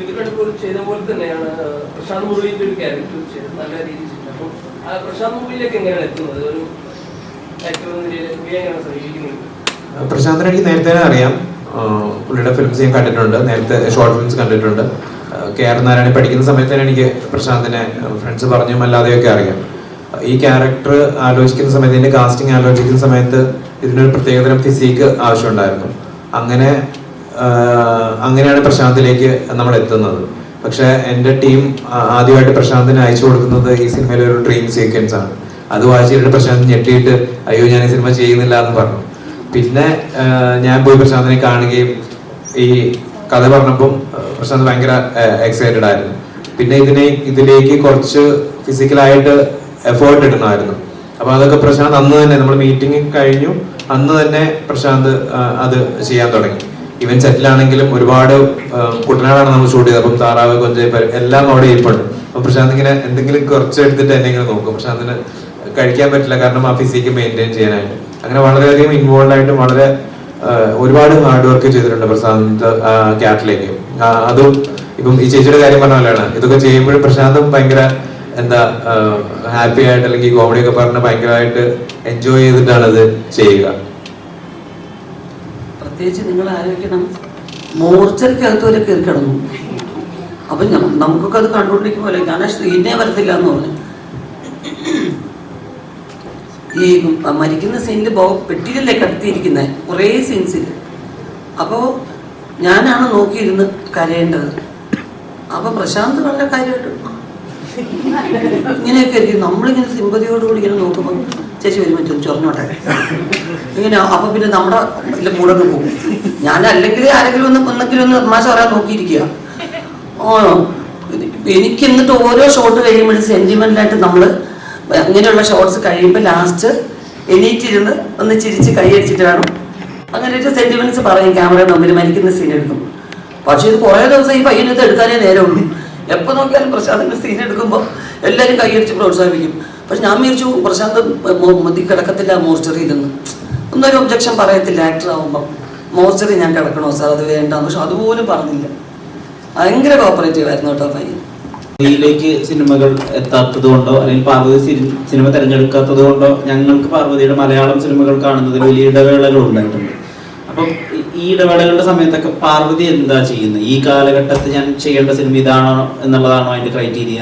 ഇതിലെടുപ്പോൾ ചെയ്ത പോലെ തന്നെയാണ് പ്രശാന്ത് മുരളിന്റെ ഒരു ക്യാരക്ടർ ചെയ്തത്. നല്ല രീതിയിൽ ചെയ്തത് അപ്പം ആ പ്രശാന്ത് മുരളിയിലേക്ക് എങ്ങനെയാണ് എത്തുന്നത്? ഒരു ആക്ടർ എന്ന നിലയിൽ എങ്ങനെയാണ് സമീപിക്കുന്നത് പ്രശാന്തിനെ എനിക്ക് നേരത്തെ അറിയാം. പുള്ളിയുടെ ഫിലിംസ് ഞാൻ കണ്ടിട്ടുണ്ട്. നേരത്തെ ഷോർട്ട് ഫിലിംസ് കണ്ടിട്ടുണ്ട്. കെ ആർ നാരായണൻ പഠിക്കുന്ന സമയത്ത് തന്നെ എനിക്ക് പ്രശാന്തിനെ ഫ്രണ്ട്സ് പറഞ്ഞും അല്ലാതെയൊക്കെ അറിയാം. ഈ ക്യാരക്ടർ ആലോചിക്കുന്ന സമയത്ത് ഇതിന്റെ കാസ്റ്റിംഗ് ആലോചിക്കുന്ന സമയത്ത് ഇതിനൊരു പ്രത്യേകതരം ഫിസിക്ക് ആവശ്യമുണ്ടായിരുന്നു. അങ്ങനെ അങ്ങനെയാണ് പ്രശാന്തിലേക്ക് നമ്മൾ എത്തുന്നത്. പക്ഷെ എന്റെ ടീം ആദ്യമായിട്ട് പ്രശാന്തിന് അയച്ചു കൊടുക്കുന്നത് ഈ സിനിമയിലെ ഒരു ഡ്രീം സീക്വൻസ് ആണ്. അത് വായിച്ചിട്ട് പ്രശാന്ത് ഞെട്ടിയിട്ട് അയ്യോ ഞാൻ ഈ സിനിമ ചെയ്യുന്നില്ല എന്ന് പറഞ്ഞു. പിന്നെ ഞാൻ പോയി പ്രശാന്തിനെ കാണുകയും ഈ കഥ പറഞ്ഞപ്പം പ്രശാന്ത് ഭയങ്കര എക്സൈറ്റഡ് ആയിരുന്നു. പിന്നെ ഇതിനെ ഇതിലേക്ക് കുറച്ച് ഫിസിക്കലായിട്ട് എഫേർട്ട് ഇടണമായിരുന്നു അപ്പൊ അതൊക്കെ പ്രശാന്ത് അന്ന് തന്നെ നമ്മൾ മീറ്റിംഗ് കഴിഞ്ഞു. അന്ന് തന്നെ പ്രശാന്ത് അത് ചെയ്യാൻ തുടങ്ങി. ഇവൻ സെറ്റിലാണെങ്കിലും ഒരുപാട് കുട്ടനാടാണ് നമ്മൾ ഷൂട്ട് ചെയ്തത്. അപ്പം താറാവ് കൊഞ്ച് എല്ലാം അവിടെ ഇരിപ്പുണ്ട്. അപ്പം പ്രശാന്ത് ഇങ്ങനെ എന്തെങ്കിലും കുറച്ച് എടുത്തിട്ട് എന്നെ ഇങ്ങനെ നോക്കും. പ്രശാന്തിന് കഴിക്കാൻ പറ്റില്ല. കാരണം ആ ഫിസിക്ക് മെയിന്റെയിൻ ചെയ്യാനായിട്ട്. അങ്ങനെ വളരെയധികം ഇൻവോൾവ് ആയിട്ട് വളരെ ഒരുപാട് ഹാർഡ് വർക്ക് ചെയ്തിട്ടുണ്ട് പ്രശാന്ത് ക്യാറ്റിലേക്ക് അതും ഇപ്പം ഈ ചേച്ചിയുടെ കാര്യം പറഞ്ഞ പോലെയാണ്. ഇതൊക്കെ ചെയ്യുമ്പോഴും പ്രശാന്തും ഭയങ്കര എന്താ ഹാപ്പി ആയിട്ട് അല്ലെങ്കിൽ കോമഡി ഒക്കെ പറഞ്ഞ് ഭയങ്കരമായിട്ട് എൻജോയ് ചെയ്തിട്ടാണ് ഇത് ചെയ്യുക. പ്രത്യേകിച്ച് നിങ്ങൾ ആലോചിക്കണം. മോർച്ചറിക്കകത്ത് വരെ കയറി കിടന്നു. അപ്പം നമുക്കൊക്കെ അത് കണ്ടുകൊണ്ടിരിക്കുമ്പോൾ ഞാൻ സ്ക്രീനെ വരത്തില്ല എന്ന് പറഞ്ഞു. ഈ മരിക്കുന്ന സീനിൽ ബോ പെട്ടിയിലല്ലേ കടത്തിയിരിക്കുന്നത് കുറേ സീൻസിൽ അപ്പോൾ ഞാനാണ് നോക്കിയിരുന്ന് കരയേണ്ടത്. അപ്പൊ പ്രശാന്ത് വളരെ കാര്യമായിട്ട് ഇങ്ങനെയൊക്കെ ആയിരിക്കും. നമ്മളിങ്ങനെ സിമ്പതിയോടുകൂടി ഇങ്ങനെ നോക്കുമ്പോൾ ചേച്ചി വരുമ്പോൾ ചോദിച്ചു ചൊറഞ്ഞോട്ടെ ഇങ്ങനെ അപ്പൊ പിന്നെ നമ്മുടെ മൂടങ്ങ് പോകും. ഞാൻ അല്ലെങ്കിൽ ആരെങ്കിലും ഒന്ന് എന്തെങ്കിലും ഒന്ന് തമാശ പറയാൻ നോക്കിയിരിക്കുക. ഓ എനിക്ക് എന്നിട്ട് ഓരോ ഷോട്ട് കഴിയുമ്പോഴും സെന്റിമെന്റായിട്ട് നമ്മൾ ഇങ്ങനെയുള്ള ഷോർട്സ് കഴിയുമ്പോൾ ലാസ്റ്റ് എണീറ്റിരുന്ന് ഒന്ന് ചിരിച്ച് കൈയടിച്ചിട്ട് വേണം. അങ്ങനെ ഒരു സെന്റിമെന്റ്സ് പറയും ക്യാമറയുടെ മുമ്പിൽ മരിക്കുന്ന സീൻ എടുക്കും. പക്ഷെ ഇത് കുറേ ദിവസം ഈ പയ്യനത് എടുക്കാനേ നേരമുള്ളൂ. എപ്പോൾ നോക്കിയാലും പ്രശാന്തിന്റെ സീൻ എടുക്കുമ്പോൾ എല്ലാവരും കൈയടിച്ച് പ്രോത്സാഹിപ്പിക്കും. പക്ഷെ ഞാൻ വിചാരിച്ചു പ്രശാന്ത് മതി കിടക്കത്തില്ല മോർച്ചറിയിലെന്ന് ഒന്നൊരു ഒബ്ജക്ഷൻ പറയത്തില്ല ആക്ടർ ആവുമ്പോൾ മോർച്ചറി ഞാൻ കിടക്കണോ സാർ? അത് വേണ്ട പക്ഷെ അതുപോലും പറഞ്ഞില്ല. ഭയങ്കര കോപ്പറേറ്റീവ് ആയിരുന്നു കേട്ടോ പയ്യൻ. ിലേക്ക് സിനിമകൾ എത്താത്തത് കൊണ്ടോ അല്ലെങ്കിൽ പാർവതി സിനിമ തിരഞ്ഞെടുക്കാത്തത് കൊണ്ടോ ഞങ്ങൾക്ക് പാർവതിയുടെ മലയാളം സിനിമകൾ കാണുന്നതിൽ വലിയ ഇടവേളകൾ ഉണ്ടായിട്ടുണ്ട്. അപ്പം ഈ ഇടവേളകളുടെ സമയത്തൊക്കെ പാർവതി എന്താ ചെയ്യുന്നത്? ഈ കാലഘട്ടത്തിൽ ഞാൻ ചെയ്യേണ്ട സിനിമ ഇതാണോ എന്നുള്ളതാണോ അതിന്റെ ക്രൈറ്റീരിയ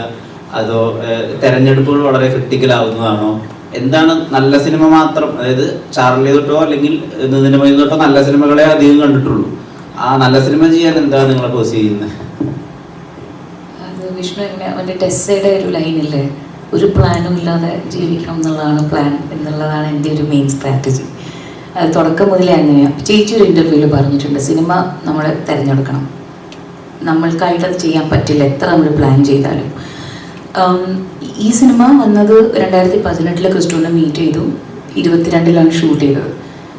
അതോ തെരഞ്ഞെടുപ്പുകൾ വളരെ ക്രിട്ടിക്കൽ ആവുന്നതാണോ? എന്താണ് നല്ല സിനിമ മാത്രം അതായത് ചാർലി തൊട്ടോ അല്ലെങ്കിൽ തൊട്ടോ നല്ല സിനിമകളെ അധികം കണ്ടിട്ടുള്ളൂ. ആ നല്ല സിനിമ ചെയ്യാൻ എന്താ നിങ്ങളെ പോസ് ചെയ്യുന്നത്? വിഷ്ണു ഒരു ഒരു പ്ലാനും ഇല്ലാതെ ജീവിക്കണം എന്നുള്ളതാണ് പ്ലാൻ എന്നുള്ളതാണ് എന്റെ ഒരു മെയിൻ സ്ട്രാറ്റജി അത് തുടക്കം മുതലേ അങ്ങനെയാണ് ചേച്ചി ഒരു ഇന്റർവ്യൂവിൽ പറഞ്ഞിട്ടുണ്ട് സിനിമ നമ്മൾ തിരഞ്ഞെടുക്കണം. നമ്മൾക്കായിട്ട് അത് ചെയ്യാൻ പറ്റില്ല. എത്ര നമ്മൾ പ്ലാൻ ചെയ്താലും ഈ സിനിമ വന്നത് രണ്ടായിരത്തി പതിനെട്ടിൽ ക്രിസ്റ്റുവിനെ മീറ്റ് ചെയ്തു. ഇരുപത്തിരണ്ടിലാണ് ഷൂട്ട് ചെയ്തത്.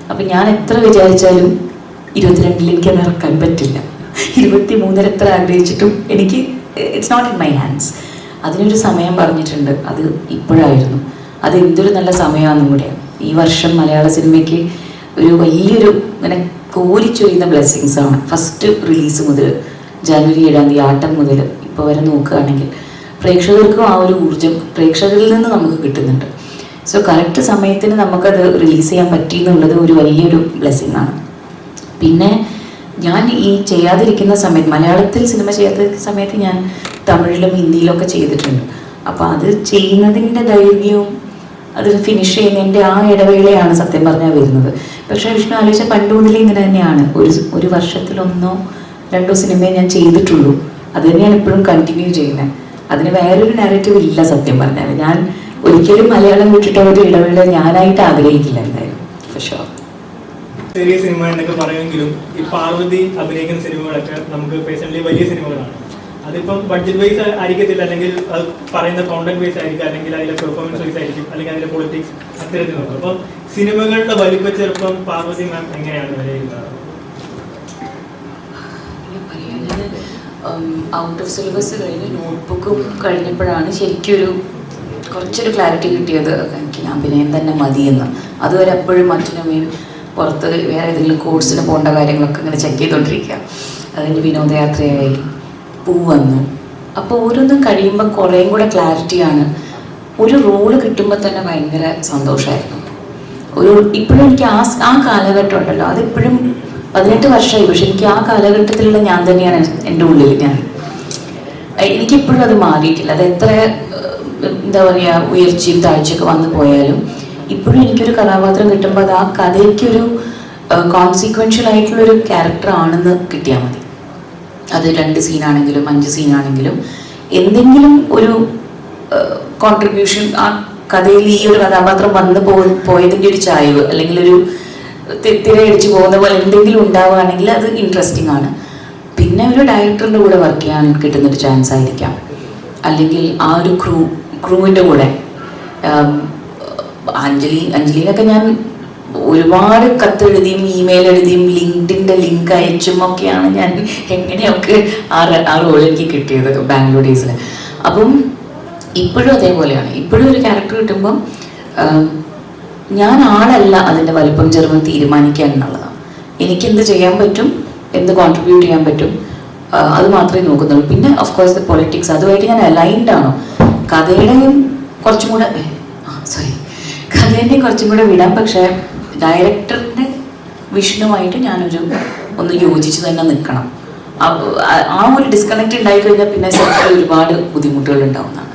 അപ്പം ഞാൻ എത്ര വിചാരിച്ചാലും ഇരുപത്തിരണ്ടിൽ എനിക്ക് അത് ഇറക്കാൻ പറ്റില്ല. ഇരുപത്തി മൂന്നിൽ എത്ര ആഗ്രഹിച്ചിട്ടും എനിക്ക് it's not in my hands അതിനൊരു സമയം പറഞ്ഞിട്ടുണ്ട്. അത് ഇപ്പോഴായിരുന്നു. അത് എന്തൊരു നല്ല സമയമാണെന്നും കൂടിയാണ് ഈ വർഷം മലയാള സിനിമയ്ക്ക് ഒരു വലിയൊരു ഇങ്ങനെ കോരിച്ചൊരിയുന്ന ബ്ലെസ്സിങ്സ് ആണ്. ഫസ്റ്റ് റിലീസ് മുതൽ ജനുവരി ഏഴാം തീയതി ആട്ടം മുതൽ ഇപ്പോൾ വരെ നോക്കുകയാണെങ്കിൽ. പ്രേക്ഷകർക്കും ആ ഒരു ഊർജം പ്രേക്ഷകരിൽ നിന്ന് നമുക്ക് കിട്ടുന്നുണ്ട്. സോ കറക്റ്റ് സമയത്തിന് നമുക്കത് റിലീസ് ചെയ്യാൻ പറ്റി എന്നുള്ളത് ഒരു വലിയൊരു ബ്ലെസ്സിങ് ആണ്. പിന്നെ ഞാൻ ഈ ചെയ്യാതിരിക്കുന്ന സമയത്ത് മലയാളത്തിൽ സിനിമ ചെയ്യാതിരിക്കുന്ന സമയത്ത് ഞാൻ തമിഴിലും ഹിന്ദിയിലും ഒക്കെ ചെയ്തിട്ടുണ്ട്. അപ്പോൾ അത് ചെയ്യുന്നതിന്റെ ദൈർഘ്യവും അത് ഫിനിഷ് ചെയ്യുന്നതിന്റെ ആ ഇടവേളയാണ് സത്യം പറഞ്ഞാൽ വരുന്നത്. പക്ഷേ വിഷ്ണു ആലോചിച്ച പണ്ട് മുതലേ ഇങ്ങനെ തന്നെയാണ്. ഒരു ഒരു വർഷത്തിലൊന്നോ രണ്ടോ സിനിമയെ ഞാൻ ചെയ്തിട്ടുള്ളൂ. അത് തന്നെയാണ് ഇപ്പോഴും കണ്ടിന്യൂ ചെയ്യുന്നത്. അതിന് വേറൊരു നാരറ്റീവ് ഇല്ല സത്യം പറഞ്ഞാൽ ഞാൻ ഒരിക്കലും മലയാളം വിട്ടിട്ട് ഒരു ഇടവേള ഞാനായിട്ട് ആഗ്രഹിക്കില്ല എന്തായാലും for ചെറിയ സിനിമ എന്നൊക്കെ പറയുമെങ്കിലും ഈ പാർവതി അഭിനയിക്കുന്ന സിനിമകളൊക്കെ നമുക്ക് പേഴ്സണലി വലിയ സിനിമകളാണ് അതിപ്പം ബഡ്ജറ്റ് വൈസ് ആയിരിക്കത്തില്ല അല്ലെങ്കിൽ അത് പറയുന്ന കോണ്ടന്റ് വൈസ് ആയിരിക്കും അല്ലെങ്കിൽ അതിലെ പെർഫോമൻസ് വൈസ് ആയിരിക്കും അല്ലെങ്കിൽ അതിലെ പൊളിറ്റിക്സ് അത്തരത്തിൽ നോക്കും അപ്പം സിനിമകളുടെ വലിപ്പ ചെറുപ്പം പാർവതി മാം എങ്ങനെയാണ് വിലയിരുത്തുന്നത് ഔട്ട് ഓഫ് സിലബസ് കഴിഞ്ഞ് നോട്ട്ബുക്കും കഴിഞ്ഞപ്പോഴാണ് ശരിക്കൊരു കുറച്ചൊരു ക്ലാരിറ്റി കിട്ടിയത്. എനിക്ക് ഞാൻ അഭിനയം തന്നെ മതിയെന്ന്. അതുവരെ എപ്പോഴും മറ്റൊരമ്മയും പുറത്ത് വേറെ ഏതെങ്കിലും കോഴ്സിന് പോകേണ്ട കാര്യങ്ങളൊക്കെ ഇങ്ങനെ ചെക്ക് ചെയ്തുകൊണ്ടിരിക്കുക അതിന് വിനോദയാത്രയായി പൂ വന്നു അപ്പോൾ ഓരോന്നും കഴിയുമ്പോൾ കുറേയും കൂടെ ക്ലാരിറ്റിയാണ് ഒരു റോൾ കിട്ടുമ്പോൾ തന്നെ ഭയങ്കര സന്തോഷമായിരുന്നു ഒരു ഇപ്പോഴും എനിക്ക് ആ ആ കാലഘട്ടം ഉണ്ടല്ലോ. അതിപ്പോഴും പതിനെട്ട് വർഷമായി പക്ഷെ എനിക്ക് ആ കാലഘട്ടത്തിലുള്ള ഞാൻ തന്നെയാണ് എന്റെ ഉള്ളിൽ ഞാൻ. എനിക്കിപ്പോഴും അത് മാറിയിട്ടില്ല. അത് എത്ര എന്താ പറയുക ഉയർച്ചയും താഴ്ചയൊക്കെ വന്നു പോയാലും ഇപ്പോഴും എനിക്കൊരു കഥാപാത്രം കിട്ടുമ്പോൾ അത് ആ കഥയ്ക്കൊരു കോൺസിക്വൻഷ്യൽ ആയിട്ടുള്ളൊരു ക്യാരക്ടർ ആണെന്ന് കിട്ടിയാൽ മതി. അത് രണ്ട് സീനാണെങ്കിലും അഞ്ച് സീനാണെങ്കിലും എന്തെങ്കിലും ഒരു കോൺട്രിബ്യൂഷൻ ആ കഥയിൽ ഈ ഒരു കഥാപാത്രം വന്നു പോയതിന്റെ ഒരു ചായവ് അല്ലെങ്കിൽ ഒരു തിരയടിച്ച് പോകുന്ന പോലെ എന്തെങ്കിലും ഉണ്ടാവുകയാണെങ്കിൽ അത് ഇൻട്രസ്റ്റിംഗ് ആണ്. പിന്നെ ഒരു ഡയറക്ടറിന്റെ കൂടെ വർക്ക് ചെയ്യാൻ കിട്ടുന്നൊരു ചാൻസ് ആയിരിക്കാം. അല്ലെങ്കിൽ ആ ഒരു ക്രൂ ക്രൂവിന്റെ കൂടെ. അഞ്ജലി അഞ്ജലിനൊക്കെ ഞാൻ ഒരുപാട് കത്തെഴുതിയും ഇമെയിൽ എഴുതിയും ലിങ്ക്ഡിന്റെ ലിങ്ക് അയച്ചും ഒക്കെയാണ് ഞാൻ എങ്ങനെയൊക്കെ ആ ആ റോൾ എനിക്ക് കിട്ടിയത് ബാംഗ്ലൂർ ഡേയ്സിൽ അപ്പം ഇപ്പോഴും അതേപോലെയാണ്. ഇപ്പോഴും ഒരു ക്യാരക്ടർ കിട്ടുമ്പം ഞാൻ ആളല്ല അതിന്റെ വലിപ്പം ചെറുപ്പം തീരുമാനിക്കുക എന്നുള്ളതാണ്. എനിക്ക് എന്ത് ചെയ്യാൻ പറ്റും? എന്ത് കോൺട്രിബ്യൂട്ട് ചെയ്യാൻ പറ്റും? അത് മാത്രമേ നോക്കുന്നുള്ളൂ. പിന്നെ ഓഫ് കോഴ്സ് ദ പൊളിറ്റിക്സ് അതുമായിട്ട് ഞാൻ അലൈൻഡ് ആണോ? കഥയുടെയും കുറച്ചും കൂടെ സോറി കഥേന്റെയും കുറച്ചും കൂടെ വിടാം. പക്ഷേ ഡയറക്ടറിന്റെ വിഷനുമായിട്ട് ഞാനൊരു ഒന്ന് യോജിച്ച് തന്നെ നിൽക്കണം. ആ- ഒരു ഡിസ്കണക്ട് ഉണ്ടായി കഴിഞ്ഞാൽ പിന്നെ ഒരുപാട് ബുദ്ധിമുട്ടുകൾ ഉണ്ടാവുന്നതാണ്.